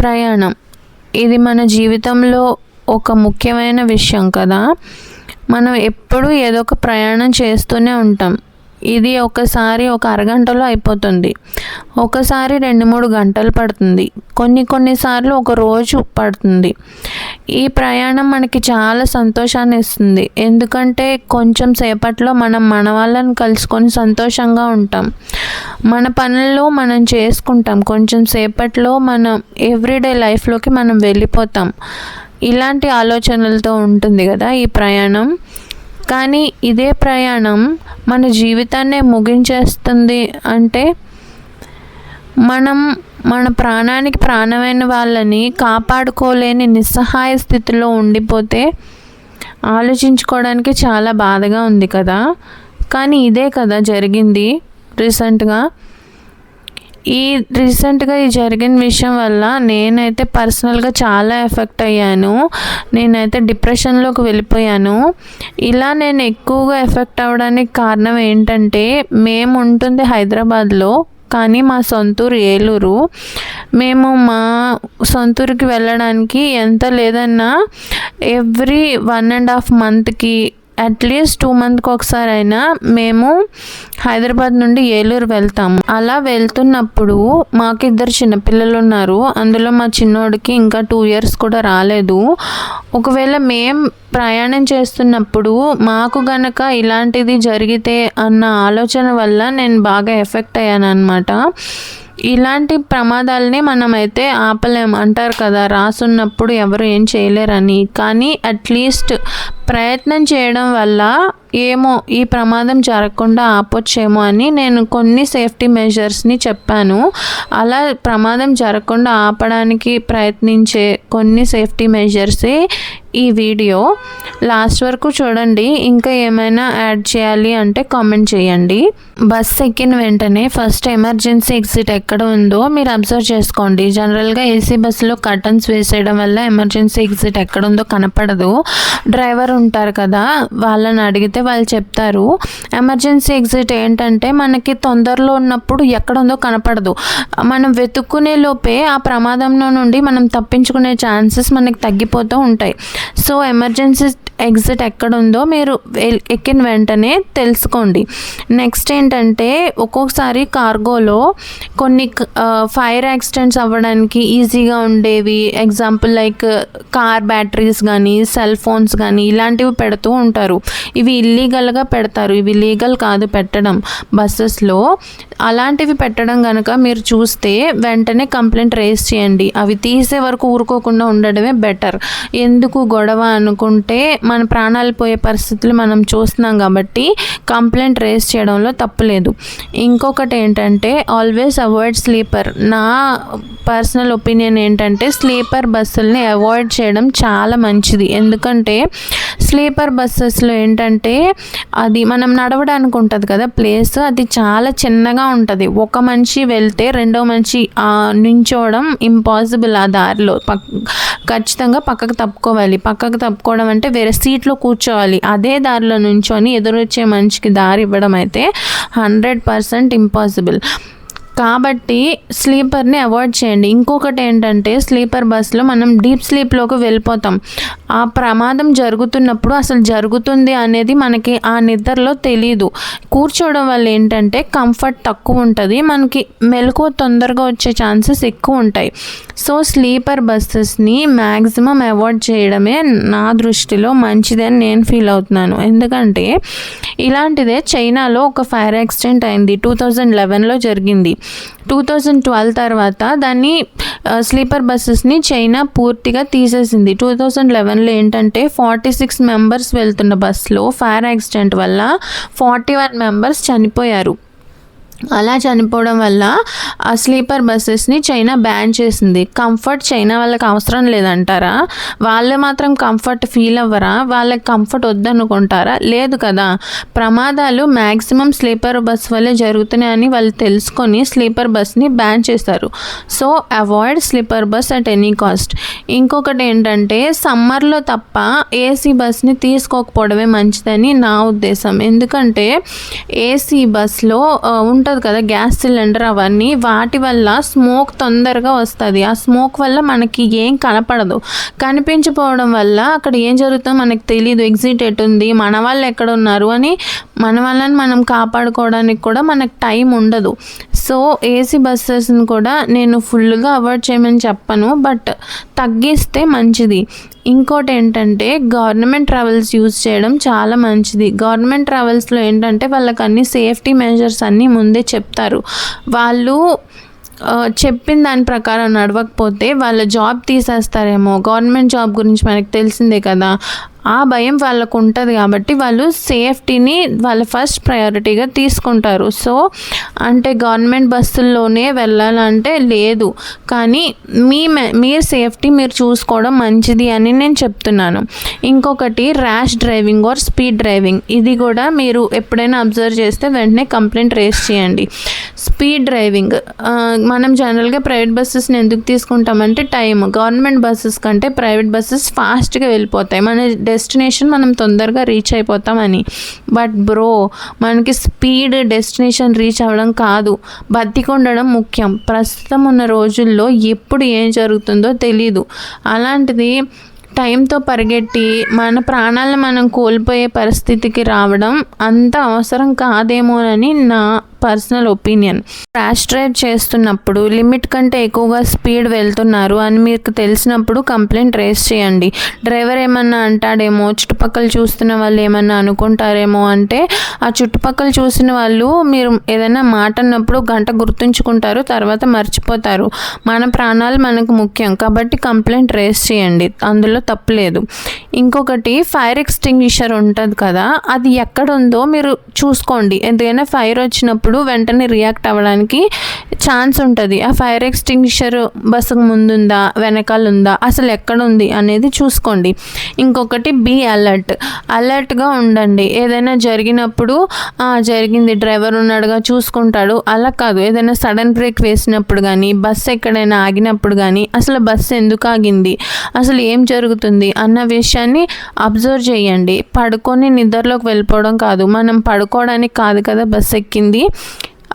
ప్రయాణం. ఇది మన జీవితంలో ఒక ముఖ్యమైన విషయం కదా. మనం ఎప్పుడూ ఏదో ఒక ప్రయాణం చేస్తూనే ఉంటాం. ఇది ఒకసారి ఒక అరగంటలో అయిపోతుంది. ఒకసారి రెండు మూడు గంటలు పడుతుంది. కొన్ని కొన్నిసార్లు ఒక రోజు పడుతుంది. ఈ ప్రయాణం మనకి చాలా సంతోషాన్ని ఇస్తుంది. ఎందుకంటే కొంచెం సేపట్లో మనం మన వాళ్ళని కలుసుకొని సంతోషంగా ఉంటాం. మన పనుల్లో మనం చేసుకుంటాం. కొంచెం సేపట్లో మనం ఎవ్రీడే లైఫ్లోకి మనం వెళ్ళిపోతాం. ఇలాంటి ఆలోచనలతో ఉంటుంది కదా ఈ ప్రయాణం. కానీ ఇదే ప్రయాణం మన జీవితాన్నే ముగించేస్తుంది అంటే మనం మన ప్రాణానికి ప్రాణమైన వాళ్ళని కాపాడుకోలేని నిస్సహాయ స్థితిలో ఉండిపోతే ఆలోచించుకోవడానికి చాలా బాధగా ఉంది కదా. కానీ ఇదే కదా జరిగింది రీసెంట్గా. ఈ రీసెంట్గా ఈ జరిగిన విషయం వల్ల నేనైతే పర్సనల్గా చాలా ఎఫెక్ట్ అయ్యాను. నేనైతే డిప్రెషన్లోకి వెళ్ళిపోయాను. ఇలా నేను ఎక్కువగా ఎఫెక్ట్ అవ్వడానికి కారణం ఏంటంటే మేము ఉంటుంది హైదరాబాద్లో కానీ మా సొంతూరు ఏలూరు. మేము మా సొంతూరుకి వెళ్ళడానికి ఎంత లేదన్నా ఎవ్రీ వన్ అండ్ హాఫ్ మంత్కి అట్లీస్ట్ టూ మంత్కి ఒకసారి అయినా మేము హైదరాబాద్ నుండి ఏలూరు వెళ్తాము. అలా వెళ్తున్నప్పుడు మాకు ఇద్దరు చిన్నపిల్లలు ఉన్నారు అందులో మా చిన్నోడికి ఇంకా టూ ఇయర్స్ కూడా రాలేదు. ఒకవేళ మేం ప్రయాణం చేస్తున్నప్పుడు మాకు గనక ఇలాంటిది జరిగితే అన్న ఆలోచన వల్ల నేను బాగా ఎఫెక్ట్ అయ్యాను అనమాట ఇలాంటి ప్రమాదాలని మనమైతే ఆపలేం. అంటారు కదా రాసున్నప్పుడు ఎవరు ఏం చేయలేరని. కానీ అట్లీస్ట్ ప్రయత్నం చేయడం వల్ల ఏమో ఈ ప్రమాదం జరగకుండా ఆపొచ్చేమో అని నేను కొన్ని సేఫ్టీ మెజర్స్ని చెప్పాను. అలా ప్రమాదం జరగకుండా ఆపడానికి ప్రయత్నించే కొన్ని సేఫ్టీ మెజర్సే ఈ వీడియో. లాస్ట్ వరకు చూడండి ఇంకా ఏమైనా యాడ్ చేయాలి అంటే కామెంట్ చేయండి. బస్ ఎక్కిన వెంటనే ఫస్ట్ ఎమర్జెన్సీ ఎగ్జిట్ ఎక్కడ ఉందో మీరు అబ్జర్వ్ చేసుకోండి. జనరల్గా ఏసీ బస్సులో కర్టన్స్ వేసేయడం వల్ల ఎమర్జెన్సీ ఎగ్జిట్ ఎక్కడ ఉందో కనపడదు. డ్రైవర్ ఉంటారు కదా వాళ్ళని అడిగితే వాళ్ళు చెప్తారు ఎమర్జెన్సీ ఎగ్జిట్ ఏంటంటే మనకి తొందరలో ఉన్నప్పుడు ఎక్కడ ఉందో కనపడదు. మనం వెతుక్కునే లోపే ఆ ప్రమాదంలో నుండి మనం తప్పించుకునే ఛాన్సెస్ మనకి తగ్గిపోతూ ఉంటాయి. సో ఎమర్జెన్సీ ఎగ్జిట్ ఎక్కడ ఉందో మీరు ఎక్కిన వెంటనే తెలుసుకోండి. నెక్స్ట్ ఏంటంటే ఒక్కొక్కసారి కార్గోలో కొన్ని ఫైర్ యాక్సిడెంట్స్ అవ్వడానికి ఈజీగా ఉండేవి. ఎగ్జాంపుల్ లైక్ కార్ బ్యాటరీస్ కానీ సెల్ ఫోన్స్ కానీ ఇలాంటివి పెడుతూ ఉంటారు. ఇవి ఇల్లీగల్గా పెడతారు. ఇవి లీగల్ కాదు పెట్టడం. బస్సెస్లో అలాంటివి పెట్టడం కనుక మీరు చూస్తే వెంటనే కంప్లైంట్ రేస్ చేయండి. అవి తీసే వరకు ఊరుకోకుండా ఉండడమే బెటర్. ఎందుకు గొడవ అనుకుంటే మన ప్రాణాలు పోయే పరిస్థితులు మనం చూస్తున్నాం కాబట్టి కంప్లైంట్ రేస్ చేయడంలో తప్పులేదు ఇంకొకటి ఏంటంటే ఆల్వేస్ అవాయిడ్ స్లీపర్ నా పర్సనల్ ఒపీనియన్ ఏంటంటే స్లీపర్ బస్సుల్ని అవాయిడ్ చేయడం చాలా మంచిది. ఎందుకంటే స్లీపర్ బస్సెస్లో ఏంటంటే అది మనం నడవడానికి ఉంటుంది కదా ప్లేస్ అది చాలా చిన్నగా ఉంటుంది. ఒక మనిషి వెళ్తే రెండో మనిషి నించోవడం ఇంపాసిబుల్ ఆ దారిలో. పక్ ఖచ్చితంగా పక్కకు తప్పుకోవాలి. పక్కకు తప్పుకోవడం అంటే వేరే సీట్లో కూర్చోవాలి. అదే దారిలో నుంచొని ఎదురొచ్చే మనిషికి దారి ఇవ్వడం అయితే హండ్రెడ్ పర్సెంట్ ఇంపాసిబుల్. కాబట్టి స్లీపర్ని అవాయిడ్ చేయండి. ఇంకొకటి ఏంటంటే స్లీపర్ బస్సులో మనం డీప్ స్లీప్లోకి వెళ్ళిపోతాం. ఆ ప్రమాదం జరుగుతున్నప్పుడు అసలు జరుగుతుంది అనేది మనకి ఆ నిద్రలో తెలియదు కూర్చోవడం వల్ల ఏంటంటే కంఫర్ట్ తక్కువ ఉంటుంది. మనకి మెలకు తొందరగా వచ్చే ఛాన్సెస్ ఎక్కువ ఉంటాయి. సో స్లీపర్ బస్సెస్ని మ్యాక్సిమం అవాయిడ్ చేయడమే నా దృష్టిలో మంచిదని నేను ఫీల్ అవుతున్నాను. ఎందుకంటే ఇలాంటిదే చైనాలో ఒక ఫైర్ యాక్సిడెంట్ అయింది టూ థౌజండ్ లెవెన్లో జరిగింది. టూ థౌజండ్ ట్వెల్వ్ తర్వాత దాన్ని స్లీపర్ బస్సెస్ని చైనా పూర్తిగా తీసేసింది. టూ థౌజండ్ లెవెన్లో ఏంటంటే ఫార్టీ సిక్స్ మెంబర్స్ వెళ్తున్న బస్సులో ఫైర్ యాక్సిడెంట్ వల్ల ఫార్టీ వన్ మెంబర్స్ చనిపోయారు. అలా చనిపోవడం వల్ల ఆ స్లీపర్ బస్సెస్ని చైనా బ్యాన్ చేసింది. కంఫర్ట్ చైనా వాళ్ళకి అవసరం లేదంటారా? వాళ్ళు మాత్రం కంఫర్ట్ ఫీల్ అవ్వరా? వాళ్ళకి కంఫర్ట్ వద్దనుకుంటారా? లేదు కదా. ప్రమాదాలు మ్యాక్సిమం స్లీపర్ బస్ వల్లే జరుగుతున్నాయని వాళ్ళు తెలుసుకొని స్లీపర్ బస్ని బ్యాన్ చేస్తారు. So avoid sleeper bus at any cost. ఇంకొకటి ఏంటంటే సమ్మర్లో తప్ప ఏసీ బస్ని తీసుకోకపోవడమే మంచిదని నా ఉద్దేశం. ఎందుకంటే ఏసీ బస్లో ఉంటుంది ఉంటుంది కదా గ్యాస్ సిలిండర్ అవన్నీ వాటి వల్ల స్మోక్ తొందరగా వస్తుంది. ఆ స్మోక్ వల్ల మనకి ఏం కనపడదు. కనిపించిపోవడం వల్ల అక్కడ ఏం జరుగుతుందో మనకి తెలియదు ఎగ్జిట్ ఎటు ఉంది మన వాళ్ళు ఎక్కడ ఉన్నారు అని మన వాళ్ళని మనం కాపాడుకోవడానికి కూడా మనకు టైం ఉండదు. సో ఏసీ బస్సెస్ని కూడా నేను ఫుల్గా అవాయిడ్ చేయమని చెప్పను బట్ తగ్గిస్తే మంచిది. ఇంకోటి ఏంటంటే గవర్నమెంట్ ట్రావెల్స్ యూజ్ చేయడం చాలా మంచిది. గవర్నమెంట్ ట్రావెల్స్లో ఏంటంటే వాళ్ళకి అన్ని సేఫ్టీ మెజర్స్ అన్నీ ముందే చెప్తారు. వాళ్ళు చెప్పిన దాని ప్రకారం నడవకపోతే వాళ్ళ జాబ్ తీసేస్తారేమో. గవర్నమెంట్ జాబ్ గురించి మనకు తెలిసిందే కదా. ఆ భయం వాళ్ళకు ఉంటుంది కాబట్టి వాళ్ళు సేఫ్టీని వాళ్ళ ఫస్ట్ ప్రయారిటీగా తీసుకుంటారు. సో అంటే గవర్నమెంట్ బస్సుల్లోనే వెళ్ళాలంటే లేదు. కానీ మీ మీరు మీ సేఫ్టీ మీరు చూసుకోవడం మంచిది అని నేను చెప్తున్నాను. ఇంకొకటి rash driving or speed driving. ఇది కూడా మీరు ఎప్పుడైనా అబ్జర్వ్ చేస్తే వెంటనే కంప్లైంట్ రేస్ చేయండి. స్పీడ్ డ్రైవింగ్ మనం జనరల్గా ప్రైవేట్ బస్సెస్ని ఎందుకు తీసుకుంటామంటే టైం గవర్నమెంట్ బస్సెస్ కంటే ప్రైవేట్ బస్సెస్ ఫాస్ట్గా వెళ్ళిపోతాయి. మన డెస్టినేషన్ మనం తొందరగా రీచ్ అయిపోతామని. బట్ బ్రో మనకి స్పీడ్ డెస్టినేషన్ రీచ్ అవ్వడం కాదు. బతికి ఉండడం ముఖ్యం. ప్రస్తుతం ఉన్న రోజుల్లో ఎప్పుడు ఏం జరుగుతుందో తెలీదు. అలాంటిది టైంతో పరిగెట్టి మన ప్రాణాలను మనం కోల్పోయే పరిస్థితికి రావడం అంత అవసరం కాదేమోనని నా పర్సనల్ ఒపీనియన్. ర్యాష్ డ్రైవ్ చేస్తున్నప్పుడు లిమిట్ కంటే ఎక్కువగా స్పీడ్ వెళ్తున్నారు అని మీకు తెలిసినప్పుడు కంప్లైంట్ రేస్ చేయండి. డ్రైవర్ ఏమన్నా అంటాడేమో చుట్టుపక్కల చూస్తున్న వాళ్ళు ఏమన్నా అనుకుంటారేమో అంటే ఆ చుట్టుపక్కల చూసిన వాళ్ళు మీరు ఏదైనా మాట అన్నప్పుడు గంట గుర్తుంచుకుంటారు తర్వాత మర్చిపోతారు. మన ప్రాణాలు మనకు ముఖ్యం కాబట్టి కంప్లైంట్ రేస్ చేయండి. అందులో తప్పులేదు ఇంకొకటి ఫైర్ ఎక్స్టింగ్విషర్ ఉంటుంది కదా అది ఎక్కడ ఉందో మీరు చూసుకోండి. ఎందుకైనా ఫైర్ వచ్చినప్పుడు వెంటనే రియాక్ట్ అవ్వడానికి ఛాన్స్ ఉంటుంది. ఆ ఫైర్ ఎక్స్టింగ్విషర్ బస్సుకు ముందుందా వెనకాల ఉందా అసలు ఎక్కడ ఉంది అనేది చూసుకోండి. ఇంకొకటి బీ అలర్ట్ అలర్ట్గా ఉండండి. ఏదైనా జరిగినప్పుడు జరిగింది డ్రైవర్ ఉన్నాడుగా చూసుకుంటాడు. అలా కాదు. ఏదైనా సడన్ బ్రేక్ వేసినప్పుడు కానీ బస్సు ఎక్కడైనా ఆగినప్పుడు కానీ అసలు బస్సు ఎందుకు ఆగింది అసలు ఏం జరుగుతుంది అన్న విషయాన్ని అబ్జర్వ్ చేయండి. పడుకొని నిద్రలోకి వెళ్ళిపోవడం కాదు. మనం పడుకోవడానికి కాదు కదా బస్సు ఎక్కింది.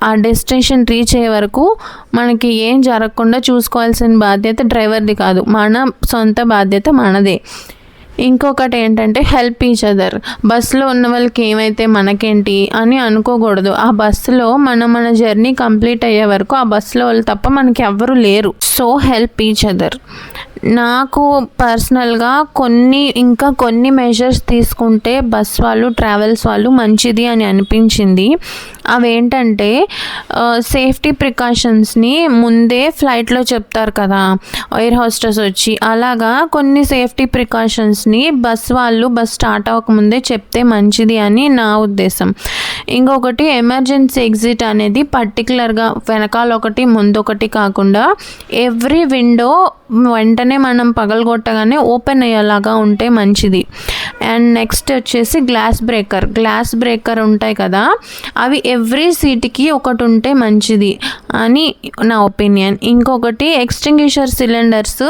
ఆ డెస్టినేషన్ రీచ్ అయ్యే వరకు మనకి ఏం జరగకుండా చూసుకోవాల్సిన బాధ్యత డ్రైవర్ది కాదు. మన సొంత బాధ్యత మనదే. ఇంకొకటి ఏంటంటే హెల్ప్ ఈచ్ అదర్ బస్సులో ఉన్న వాళ్ళకి ఏమైతే మనకేంటి అని అనుకోకూడదు. ఆ బస్సులో మనం మన జర్నీ కంప్లీట్ అయ్యే వరకు ఆ బస్సులో వాళ్ళు తప్ప మనకి ఎవ్వరు లేరు. సో హెల్ప్ ఈచ్ అదర్ నాకు పర్సనల్గా కొన్ని ఇంకా కొన్ని మెజర్స్ తీసుకుంటే బస్ వాళ్ళు ట్రావెల్స్ వాళ్ళు మంచిది అని అనిపించింది. అవేంటంటే uh, సేఫ్టీ ప్రికాషన్స్ని ముందే ఫ్లైట్లో చెప్తారు కదా ఎయిర్ హోస్టెస్ వచ్చి. అలాగా కొన్ని సేఫ్టీ ప్రికాషన్స్ ని బస్ వాళ్ళు బస్ స్టార్ట్ అవ్వకముందే చెప్తే మంచిది అని నా ఉద్దేశం. ఇంకొకటి ఎమర్జెన్సీ ఎగ్జిట్ అనేది పర్టికులర్గా వెనకాల ఒకటి ముందు ఒకటి కాకుండా ఎవ్రీ విండో వెంటనే మనం పగలగొట్టగానే ఓపెన్ అయ్యేలాగా ఉంటే మంచిది. అండ్ నెక్స్ట్ వచ్చేసి గ్లాస్ బ్రేకర్. గ్లాస్ బ్రేకర్ ఉంటాయి కదా అవి ఎవ్రీ సీట్కి ఒకటి ఉంటే మంచిది అని నా ఒపీనియన్. ఇంకొకటి ఎక్స్టింగ్విషర్ సిలిండర్స్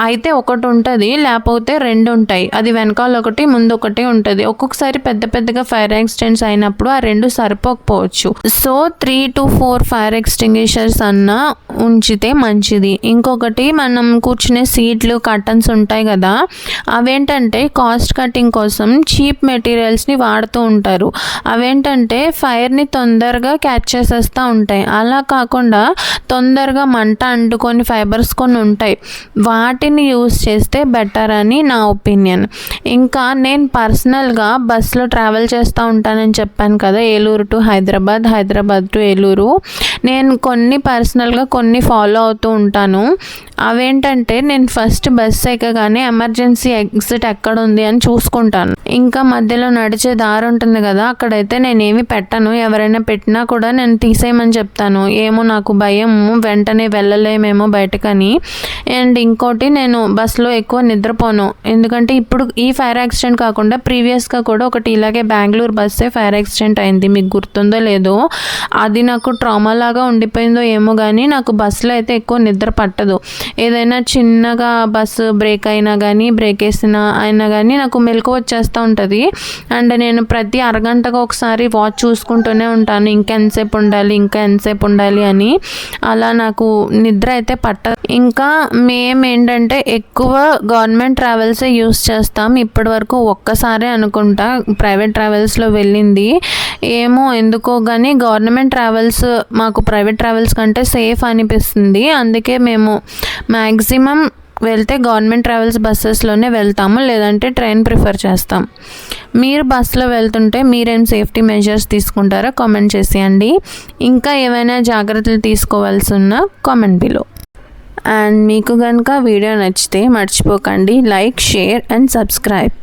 అయితే ఒకటి ఉంటుంది లేకపోతే రెండు ఉంటాయి. అది వెనకాల ఒకటి ముందు ఒకటి ఉంటుంది. ఒక్కొక్కసారి పెద్ద పెద్దగా ఫైర్ యాక్సిడెంట్స్ అయినప్పుడు ఆ రెండు సరిపోకపోవచ్చు. So three to four fire extinguishers అన్న ఉంచితే మంచిది. ఇంకొకటి మనం కూర్చునే సీట్లు కర్టన్స్ ఉంటాయి కదా అవేంటంటే కాస్ట్ కటింగ్ కోసం చీప్ మెటీరియల్స్ని వాడుతూ ఉంటారు. అవేంటంటే ఫైర్ని తొందరగా క్యాచ్ చేసేస్తూ ఉంటాయి. అలా కాకుండా తొందరగా మంట అంటుకొని ఫైబర్స్ కొన్ని ఉంటాయి. వాటి వాటిని యూస్ చేస్తే బెటర్ అని నా ఒపీనియన్. ఇంకా నేను పర్సనల్గా బస్సులో ట్రావెల్ చేస్తూ ఉంటానని చెప్పాను కదా ఏలూరు టు హైదరాబాద్ హైదరాబాద్ టు ఏలూరు. నేను కొన్ని పర్సనల్గా కొన్ని ఫాలో అవుతూ ఉంటాను. అవేంటంటే నేను ఫస్ట్ బస్ ఎక్కగానే ఎమర్జెన్సీ ఎగ్జిట్ ఎక్కడ ఉంది అని చూసుకుంటాను. ఇంకా మధ్యలో నడిచే దారి ఉంటుంది కదా అక్కడైతే నేను ఏమి పెట్టను. ఎవరైనా పెట్టినా కూడా నేను తీసేయమని చెప్తాను. ఏమో నాకు భయం వెంటనే వెళ్ళలేమేమో బయటకని. అండ్ ఇంకోటి నేను బస్సులో ఎక్కువ నిద్రపోను. ఎందుకంటే ఇప్పుడు ఈ ఫైర్ యాక్సిడెంట్ కాకుండా ప్రీవియస్గా కూడా ఒకటి ఇలాగే బెంగళూరు బస్సే ఫైర్ యాక్సిడెంట్ అయింది. మీకు గుర్తుందో లేదో అది నాకు ట్రామాలా లాగా ఉండిపోయిందో ఏమో కానీ నాకు బస్సులో అయితే ఎక్కువ నిద్ర పట్టదు. ఏదైనా చిన్నగా బస్సు బ్రేక్ అయినా కానీ బ్రేక్ వేసినా అయినా కానీ నాకు మెలకు వచ్చేస్తూ ఉంటుంది. అండ్ నేను ప్రతి అరగంటకు ఒకసారి వాచ్ చూసుకుంటూనే ఉంటాను. ఇంకా ఎంతసేపు ఉండాలి ఇంకా ఎంతసేపు ఉండాలి అని. అలా నాకు నిద్ర అయితే పట్టదు. ఇంకా మేము ఏంటంటే ఎక్కువ గవర్నమెంట్ ట్రావెల్సే యూస్ చేస్తాం. ఇప్పటి వరకు ఒక్కసారే అనుకుంటా ప్రైవేట్ ట్రావెల్స్లో వెళ్ళింది. ఏమో ఎందుకో కానీ గవర్నమెంట్ ట్రావెల్స్ మాకు మాకు ప్రైవేట్ ట్రావెల్స్ కంటే సేఫ్ అనిపిస్తుంది. అందుకే మేము మ్యాక్సిమం వెళ్తే గవర్నమెంట్ ట్రావెల్స్ బస్సెస్లోనే వెళ్తాము లేదంటే ట్రైన్ ప్రిఫర్ చేస్తాం. మీరు బస్సులో వెళ్తుంటే మీరేం సేఫ్టీ మెజర్స్ తీసుకుంటారో కామెంట్ చేసేయండి. ఇంకా ఏమైనా జాగ్రత్తలు తీసుకోవాల్సి ఉన్న కామెంట్ బిలో. అండ్ మీకు కనుక వీడియో నచ్చితే మర్చిపోకండి. Like share and subscribe.